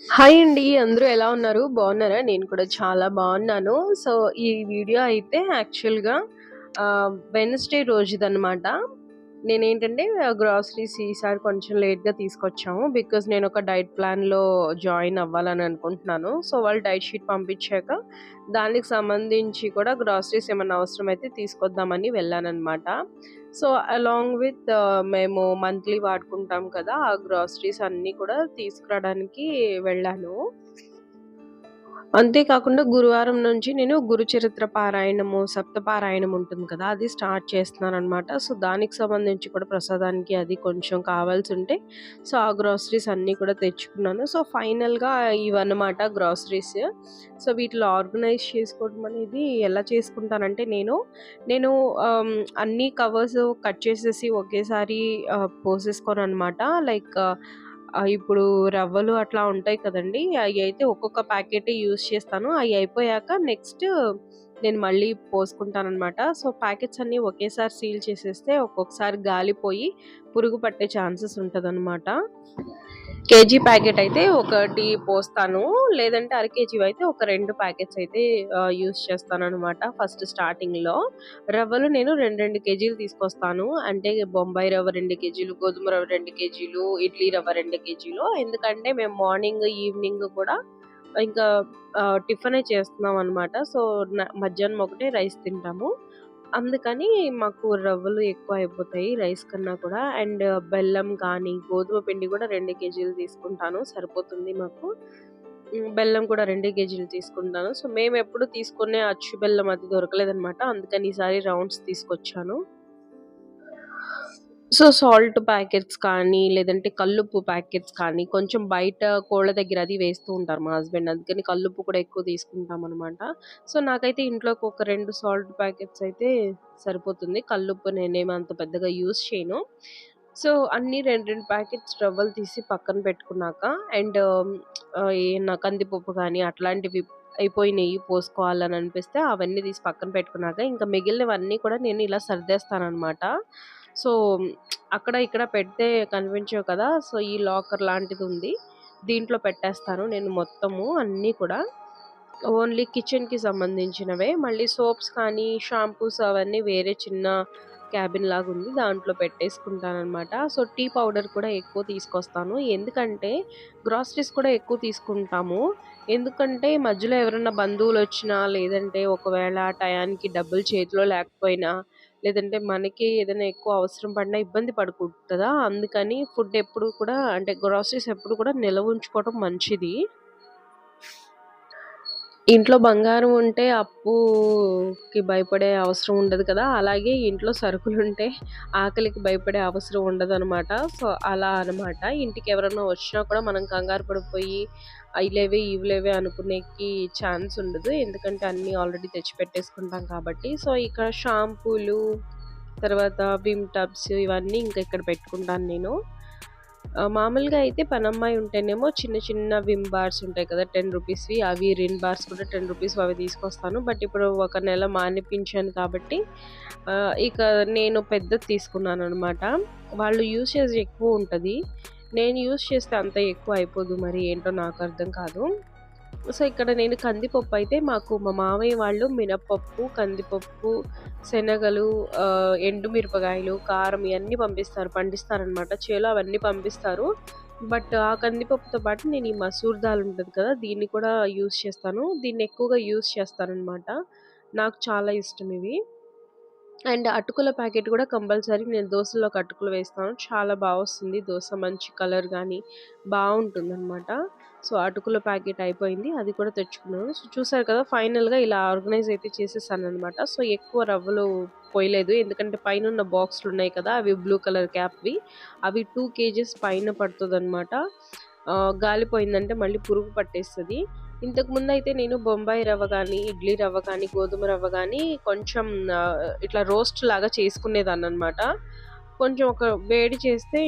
Hi అండి అందరూ ఎలా ఉన్నారు? బాగున్నారా? నేను కూడా చాలా బాగున్నాను. సో ఈ వీడియో అయితే యాక్చువల్గా వెనస్డే రోజుదనమాట నేనేంటంటే గ్రాసరీస్ ఈసారి కొంచెం లేట్గా తీసుకొచ్చాము. బికాజ్ నేను ఒక డైట్ ప్లాన్లో జాయిన్ అవ్వాలని అనుకుంటున్నాను. సో వాళ్ళు డైట్ షీట్ పంపించాక దానికి సంబంధించి కూడా గ్రాసరీస్ ఏమైనా అవసరమైతే తీసుకొద్దామని వెళ్ళానమాట సో అలాంగ్ విత్ మేము మంత్లీ వాడుకుంటాం కదా ఆ గ్రాసరీస్ అన్నీ కూడా తీసుకురావడానికి వెళ్ళాను. అంతేకాకుండా గురువారం నుంచి నేను గురు చరిత్ర పారాయణము సప్త పారాయణం ఉంటుంది కదా అది స్టార్ట్ చేస్తున్నాను అనమాట సో దానికి సంబంధించి కూడా ప్రసాదానికి అది కొంచెం కావాల్సి ఉంటే సో ఆ గ్రాసరీస్ అన్నీ కూడా తెచ్చుకున్నాను. సో ఫైనల్గా ఇవన్నమాట గ్రాసరీస్. సో వీటిలో ఆర్గనైజ్ చేసుకోవడం అనేది ఎలా చేసుకుంటానంటే నేను నేను అన్ని కవర్స్ కట్ చేసేసి ఒకేసారి పోసేసుకోను అనమాట లైక్ ఇప్పుడు రవ్వలు అట్లా ఉంటాయి కదండి అవి అయితే ఒక్కొక్క ప్యాకెట్ యూస్ చేస్తాను. అవి అయిపోయాక నెక్స్ట్ నేను మళ్ళీ పోసుకుంటాను అనమాట సో ప్యాకెట్స్ అన్ని ఒకేసారి సీల్ చేసేస్తే ఒక్కొక్కసారి గాలిపోయి పురుగు పట్టే ఛాన్సెస్ ఉంటుంది కేజీ ప్యాకెట్ అయితే ఒకటి పోస్తాను. లేదంటే అర కేజీ అయితే ఒక రెండు ప్యాకెట్స్ అయితే యూస్ చేస్తాను అనమాట ఫస్ట్ స్టార్టింగ్లో రవ్వలు నేను రెండు రెండు కేజీలు తీసుకొస్తాను. అంటే బొంబాయి రవ్వ రెండు కేజీలు గోధుమ రవ్వ రెండు కేజీలు ఇడ్లీ రవ్వ రెండు కేజీలు. ఎందుకంటే మేము మార్నింగ్ ఈవినింగ్ కూడా ఇంకా టిఫిన్ చేస్తున్నాం అనమాట సో మధ్యాహ్నం ఒకటే రైస్ తింటాము. అందుకని మాకు రవ్వలు ఎక్కువ అయిపోతాయి రైస్ కన్నా కూడా. అండ్ బెల్లం కానీ గోధుమ పిండి కూడా రెండు కేజీలు తీసుకుంటాను. సరిపోతుంది మాకు. బెల్లం కూడా రెండు కేజీలు తీసుకుంటాను. సో మేము ఎప్పుడు తీసుకునే అచ్చు బెల్లం అది దొరకలేదనమాట అందుకని ఈసారి రౌండ్స్ తీసుకొచ్చాను. సో సాల్ట్ ప్యాకెట్స్ కానీ లేదంటే కల్లుప్పు ప్యాకెట్స్ కానీ కొంచెం బయట కోళ్ళ దగ్గర అది వేస్తూ ఉంటారు మా హస్బెండ్. అందుకని కల్లుప్పు కూడా ఎక్కువ తీసుకుంటాం అనమాట సో నాకైతే ఇంట్లోకి ఒక రెండు సాల్ట్ ప్యాకెట్స్ అయితే సరిపోతుంది. కల్లుప్పు నేనేమి అంత పెద్దగా యూస్ చేయను. సో అన్ని రెండు రెండు ప్యాకెట్స్ రవ్వలు తీసి పక్కన పెట్టుకున్నాక అండ్ ఏమన్నా కందిపప్పు కానీ అట్లాంటివి అయిపోయినాయి పోసుకోవాలని అనిపిస్తే అవన్నీ తీసి పక్కన పెట్టుకున్నాక ఇంకా మిగిలినవన్నీ కూడా నేను ఇలా సర్దేస్తాను అనమాట సో అక్కడ ఇక్కడ పెడితే కనిపించవు కదా సో ఈ లాకర్ లాంటిది ఉంది. దీంట్లో పెట్టేస్తాను నేను మొత్తము అన్నీ కూడా. ఓన్లీ కిచెన్కి సంబంధించినవే. మళ్ళీ సోప్స్ కానీ షాంపూస్ అవన్నీ వేరే చిన్న క్యాబిన్ లాగా ఉంది. దాంట్లో పెట్టేసుకుంటానమాట సో టీ పౌడర్ కూడా ఎక్కువ తీసుకొస్తాను. ఎందుకంటే గ్రాసరీస్ కూడా ఎక్కువ తీసుకుంటాము. ఎందుకంటే మధ్యలో ఎవరైనా బంధువులు వచ్చినా లేదంటే ఒకవేళ టయానికి డబ్బులు చేతిలో లేకపోయినా లేదంటే మనకి ఏదైనా ఎక్కువ అవసరం పడినా ఇబ్బంది పడకూడదు అందుకని ఫుడ్ ఎప్పుడు కూడా అంటే గ్రాసరీస్ ఎప్పుడు కూడా నిల్వ ఉంచుకోవడం మంచిది. ఇంట్లో బంగారం ఉంటే అప్పుకి భయపడే అవసరం ఉండదు కదా? అలాగే ఇంట్లో సరుకులు ఉంటే ఆకలికి భయపడే అవసరం ఉండదు అనమాట సో అలా అన్నమాట. ఇంటికి ఎవరైనా వచ్చినా కూడా మనం కంగారు పడిపోయి అయిలేవే ఇవిలేవే అనుకునేకి ఛాన్స్ ఉండదు. ఎందుకంటే అన్నీ ఆల్రెడీ తెచ్చి పెట్టేసుకుంటాం కాబట్టి. సో ఇక్కడ షాంపూలు తర్వాత విమ్ టబ్స్ ఇవన్నీ ఇంకా ఇక్కడ పెట్టుకుంటాను నేను. మామూలుగా అయితే పనమ్మాయి ఉంటేనేమో చిన్న చిన్న విమ్ బార్స్ ఉంటాయి కదా టెన్ రూపీస్వి. అవి రిన్ బార్స్ కూడా టెన్ రూపీస్ అవి తీసుకొస్తాను. బట్ ఇప్పుడు ఒక నెల మానిపించాను కాబట్టి ఇక నేను పెద్దది తీసుకున్నాను అనమాట వాళ్ళు యూసేజ్ ఎక్కువ ఉంటుంది. నేను యూస్ చేస్తే అంత ఎక్కువ అయిపోదు మరి ఏంటో నాకు అర్థం కాదు. సో ఇక్కడ నేను కందిపప్పు అయితే మాకు మా మామయ్య వాళ్ళు మినపప్పు కందిపప్పు శనగలు ఎండు ఎండుమిరపకాయలు కారం ఇవన్నీ పంపిస్తారు పండిస్తారనమాట చేలో అవన్నీ పంపిస్తారు. బట్ ఆ కందిపప్పుతో పాటు నేను ఈ మసూర్ దాల్ ఉంటుంది కదా దీన్ని కూడా యూస్ చేస్తాను. దీన్ని ఎక్కువగా యూస్ చేస్తానన్నమాట. నాకు చాలా ఇష్టం ఇవి. అండ్ అటుకుల ప్యాకెట్ కూడా కంపల్సరీ నేను దోశలోకి అటుకులు వేస్తాను. చాలా బాగా వస్తుంది. దోశ మంచి కలర్ కానీ బాగుంటుంది అనమాట సో అటుకుల ప్యాకెట్ అయిపోయింది. అది కూడా తెచ్చుకున్నాను. సో చూసారు కదా ఫైనల్గా ఇలా ఆర్గనైజ్ అయితే చేసేసాను అనమాట సో ఎక్కువ రవ్వలు పోయలేదు. ఎందుకంటే పైన ఉన్న బాక్స్లు ఉన్నాయి కదా అవి బ్లూ కలర్ క్యాప్వి. అవి టూ కేజెస్ పైన పడుతుంది అనమాట గాలిపోయిందంటే మళ్ళీ పురుగు పట్టేస్తుంది. ఇంతకు ముందు అయితే నేను బొంబాయి రవ్వ కానీ ఇడ్లీ రవ్వ కానీ గోధుమ రవ్వ కానీ కొంచెం ఇట్లా రోస్ట్ లాగా చేసుకునేదాన్ని అనమాట కొంచెం ఒక వేడి చేస్తే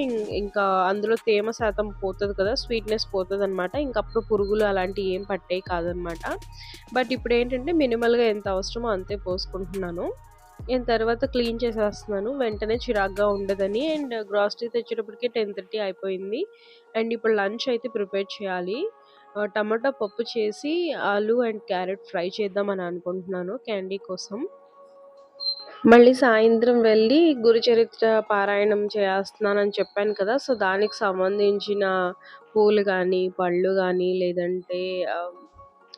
ఇంకా అందులో తేమ శాతం పోతుంది కదా స్వీట్నెస్ పోతుంది అనమాట ఇంకప్పుడు పురుగులు అలాంటివి ఏం పట్టేవి కాదనమాట బట్ ఇప్పుడు ఏంటంటే మినిమల్గా ఎంత అవసరమో అంతే పోసుకుంటున్నాను. నేను తర్వాత క్లీన్ చేసేస్తున్నాను. వెంటనే చిరాగ్గా ఉండదని అండ్ గ్రాసరీ తెచ్చేటప్పటికే టెన్ థర్టీ అయిపోయింది. అండ్ ఇప్పుడు లంచ్ అయితే ప్రిపేర్ చేయాలి. టమాటా పప్పు చేసి ఆలు అండ్ క్యారెట్ ఫ్రై చేద్దామని అనుకుంటున్నాను క్యాండీ కోసం. మళ్ళీ సాయంత్రం వెళ్ళి గురుచరిత్ర పారాయణం చేస్తున్నానని చెప్పాను కదా! సో, దానికి సంబంధించిన పూలు కానీ పళ్ళు కానీ లేదంటే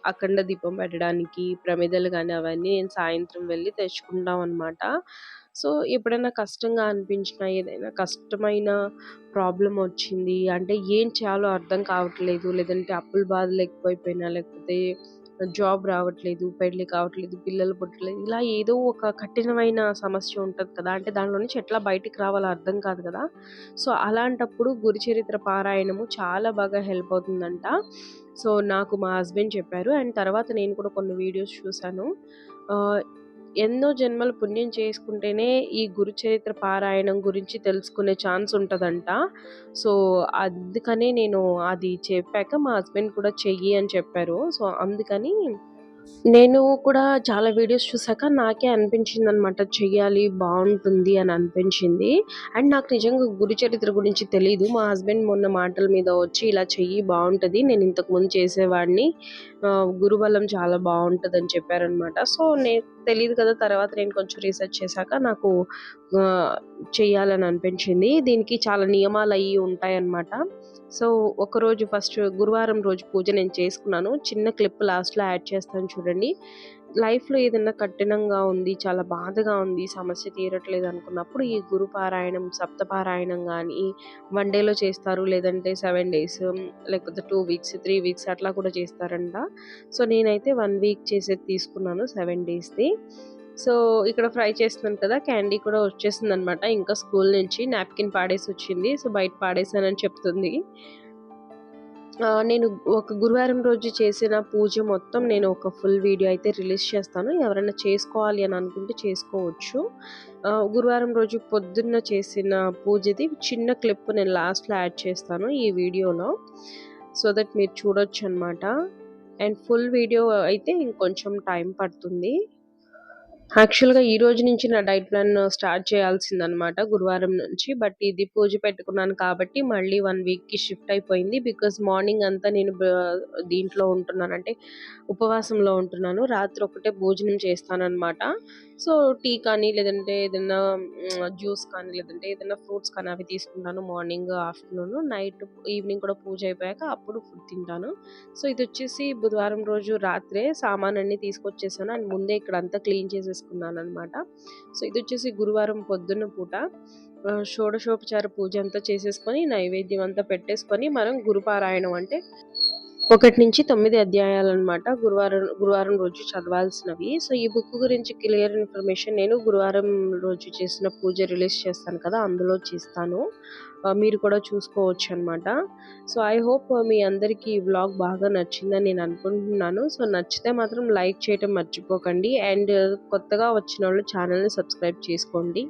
అఖండ దీపం పెట్టడానికి ప్రమిదలు కానీ అవన్నీ నేను సాయంత్రం వెళ్ళి తెచ్చుకుంటాం అనమాట సో, ఎప్పుడైనా కష్టంగా అనిపించిన ఏదైనా కష్టమైన ప్రాబ్లం వచ్చింది అంటే ఏం చేయాలో అర్థం కావట్లేదు, లేదంటే అప్పుల బాధలు ఎక్కువైపోయినా, లేకపోతే జాబ్ రావట్లేదు, పెళ్ళి కావట్లేదు, పిల్లలు పుట్టలేదు. ఇలా ఏదో ఒక కఠినమైన సమస్య ఉంటుంది కదా! అంటే దాంట్లో నుంచి ఎట్లా బయటికి రావాలో అర్థం కాదు కదా! సో, అలాంటప్పుడు గురుచరిత్ర పారాయణము చాలా బాగా హెల్ప్ అవుతుందంట. సో, నాకు మా హస్బెండ్ చెప్పారు. అండ్ తర్వాత నేను కూడా కొన్ని వీడియోస్ చూశాను ఎన్నో జన్మల పుణ్యం చేసుకుంటేనే ఈ గురుచరిత్ర పారాయణం గురించి తెలుసుకునే ఛాన్స్ ఉంటుందంట సో, అందుకనే నేను అది చెప్పాక మా హస్బెండ్ కూడా చెయ్యి అని చెప్పారు. సో, అందుకని నేను కూడా చాలా వీడియోస్ చూసాక నాకే అనిపించింది అనమాట చెయ్యాలి బాగుంటుంది అని అనిపించింది. అండ్ నాకు నిజంగా గురుచరిత్ర గురించి తెలీదు. మా హస్బెండ్ మొన్న మాటల మీద వచ్చి ఇలా చెయ్యి బాగుంటుంది నేను ఇంతకుముందు చేసేవాడిని. గురుబలం చాలా బావుంటదని చెప్పారనమాట. సో, నేను తెలియదు కదా! తర్వాత నేను కొంచెం రీసెర్చ్ చేశాక నాకు చేయాలని చెయ్యాలని అనిపించింది. దీనికి చాలా నియమాలు అయ్యి ఉంటాయన్నమాట. సో, ఒకరోజు ఫస్ట్ గురువారం రోజు పూజ నేను చేసుకున్నాను. చిన్న క్లిప్ లాస్ట్‌లో యాడ్ చేస్తాను చూడండి. లైఫ్‌లో ఏదైనా కఠినంగా ఉంది, చాలా బాధగా ఉంది, సమస్య తీరట్లేదు అనుకున్నప్పుడు ఈ గురు పారాయణం, సప్త పారాయణం వన్ డేలో చేస్తారు. లేదంటే సెవెన్ డేస్ లేకపోతే టూ వీక్స్, త్రీ వీక్స్ అట్లా కూడా చేస్తారంట. సో, నేనైతే వన్ వీక్ చేసేది తీసుకున్నాను సెవెన్ డేస్‌ది. సో, ఇక్కడ ఫ్రై చేస్తున్నాను కదా! క్యాండీ కూడా వచ్చేసింది అనమాట ఇంకా స్కూల్ నుంచి నాప్కిన్ పాడేసి వచ్చింది సో, బయట పాడేసానని చెప్తుంది. నేను ఒక గురువారం రోజు చేసిన పూజ మొత్తం నేను ఒక ఫుల్ వీడియో అయితే రిలీజ్ చేస్తాను. ఎవరైనా చేసుకోవాలి అని అనుకుంటే చేసుకోవచ్చు. గురువారం రోజు పొద్దున్న చేసిన పూజది చిన్న క్లిప్ నేను లాస్ట్‌లో యాడ్ చేస్తాను ఈ వీడియోలో. సో దట్ మీరు చూడొచ్చు అనమాట అండ్ ఫుల్ వీడియో అయితే ఇంకొంచెం టైం పడుతుంది. యాక్చువల్‌గా ఈ రోజు నుంచి నా డైట్ ప్లాన్ స్టార్ట్ చేయాల్సిందనమాట గురువారం నుంచి. బట్ ఇది పూజ పెట్టుకున్నాను కాబట్టి మళ్ళీ వన్ వీక్‌కి షిఫ్ట్ అయిపోయింది. బికాజ్ మార్నింగ్ అంతా నేను దీంట్లో ఉంటున్నాను. అంటే ఉపవాసంలో ఉంటున్నాను. రాత్రి ఒక్కటే భోజనం చేస్తాననమాట. సో, టీ కానీ, లేదంటే ఏదైనా జ్యూస్ కానీ, లేదంటే ఏదైనా ఫ్రూట్స్ కానీ అవి తీసుకుంటాను మార్నింగ్, ఆఫ్టర్‌నూన్. నైట్ ఈవినింగ్ కూడా పూజ అయిపోయాక అప్పుడు ఫుడ్ తింటాను. సో, ఇది వచ్చేసి బుధవారం రోజు రాత్రే సామాన్ అన్ని తీసుకొచ్చేసాను. అండ్ ముందే ఇక్కడ అంతా క్లీన్ చేసేసుకున్నాననమాట. సో, ఇది వచ్చేసి గురువారం పొద్దున్న పూట షోడశోపచార పూజ అంతా చేసేసుకొని, నైవేద్యం అంతా పెట్టేసుకొని, మనం గురుపారాయణం అంటే ఒకటి నుంచి తొమ్మిది అధ్యాయాలు అనమాట గురువారం గురువారం రోజు చదవాల్సినవి. సో, ఈ బుక్ గురించి క్లియర్ ఇన్ఫర్మేషన్ నేను గురువారం రోజు చేసిన పూజ రిలీజ్ చేస్తాను కదా! అందులో చేస్తాను. మీరు కూడా చూసుకోవచ్చు అనమాట సో, ఐ హోప్ మీ అందరికీ ఈ వ్లాగ్ బాగా నచ్చిందని నేను అనుకుంటున్నాను. సో, నచ్చితే మాత్రం లైక్ చేయటం మర్చిపోకండి. అండ్ కొత్తగా వచ్చిన వాళ్ళు ఛానల్ని సబ్స్క్రైబ్ చేసుకోండి.